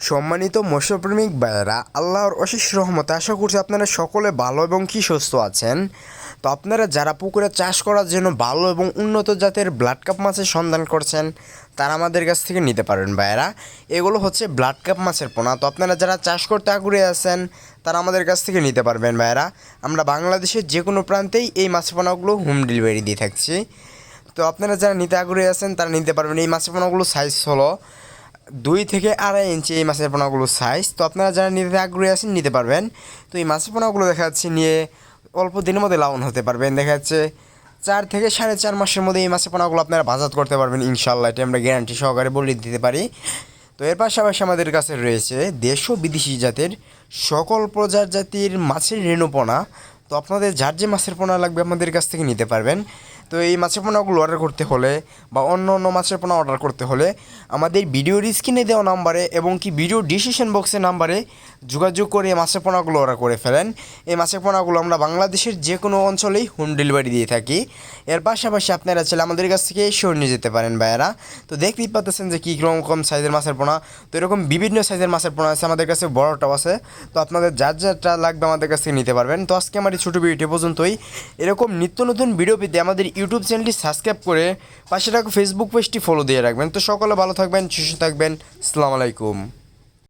সম্মানিত মৎস্যপ্রেমিক ভাইয়েরা, আল্লাহর অশেষ রহমতে আশা করছি আপনারা সকলে ভালো এবং কি সুস্থ আছেন। তো আপনারা যারা পুকুরে চাষ করার জন্য ভালো এবং উন্নত জাতের ব্লাড কাপ মাছের সন্ধান করছেন, তারা আমাদের কাছ থেকে নিতে পারবেন ভাইয়েরা। এগুলো হচ্ছে ব্লাড কাপ মাছের পোনা। তো আপনারা যারা চাষ করতে আগ্রহী আছেন, তারা আমাদের কাছ থেকে নিতে পারবেন ভাইয়েরা। আমরা বাংলাদেশের যে কোনো প্রান্তেই এই মাছের পোনাগুলো হোম ডেলিভারি দিয়ে থাকছি। তো আপনারা যারা নিতে আগ্রহী আছেন, তারা নিতে পারবেন। এই মাছের পোনাগুলো সাইজ হলো দুই থেকে আড়াই ইঞ্চি এই মাছের পোনাগুলোর সাইজ তো আপনারা যারা নিতে আগ্রহী আছেন নিতে পারবেন। তো এই মাছের পোনাগুলো দেখা যাচ্ছে নিয়ে অল্প দিনের মধ্যে লাউন হতে পারবেন। দেখা যাচ্ছে চার থেকে সাড়ে চার মাসের মধ্যে এই মাছের পোনাগুলো আপনারা বাজার করতে পারবেন ইনশাল্লাহ এটা আমরা গ্যারান্টি সহকারে বলে দিতে পারি। তো এর পাশাপাশি আমাদের কাছে রয়েছে দেশ ও বিদেশি জাতের সকল প্রজাতির মাছের রেণুপোনা তো আপনাদের যার যে মাছের পোনা লাগবে আমাদের কাছ থেকে নিতে পারবেন। তো এই মাছের পোনাগুলো অর্ডার করতে হলে বা অন্য অন্য মাছের পোনা অর্ডার করতে হলে আমাদের ভিডিওর স্ক্রিনে দেওয়া নাম্বারে এবং কি ভিডিও ডিসিশন বক্সের নাম্বারে যোগাযোগ করে মাছের পোনাগুলো অর্ডার করে ফেলেন। এই মাছের পোনাগুলো আমরা বাংলাদেশের যে কোনো অঞ্চলেই হোম ডেলিভারি দিয়ে থাকি। এর পাশাপাশি আপনারা চাইলে আমাদের কাছ থেকে এসেও নিয়ে যেতে পারেন ভাইয়েরা। তো দেখতেই পাচ্ছেন যে কী রকম সাইজের মাছের পোনা। তো এরকম বিভিন্ন সাইজের মাছের পোনা আছে আমাদের কাছে, বড়টাও আছে। তো আপনাদের যার যারটা লাগবে আমাদের কাছ থেকে নিতে পারবেন। তো আজকে আমার এই ছোটো ভিডিওটি পর্যন্তই। এরকম নিত্য নতুন ভিডিও পেতে আমাদের ইউটিউব চ্যানেলটি সাবস্ক্রাইব করে পাশে রাখো ফেসবুক পেজটি ফলো দিয়ে রাখবেন। তো সকলে ভালো থাকবেন, সুস্থ থাকবেন। আলাইকুম।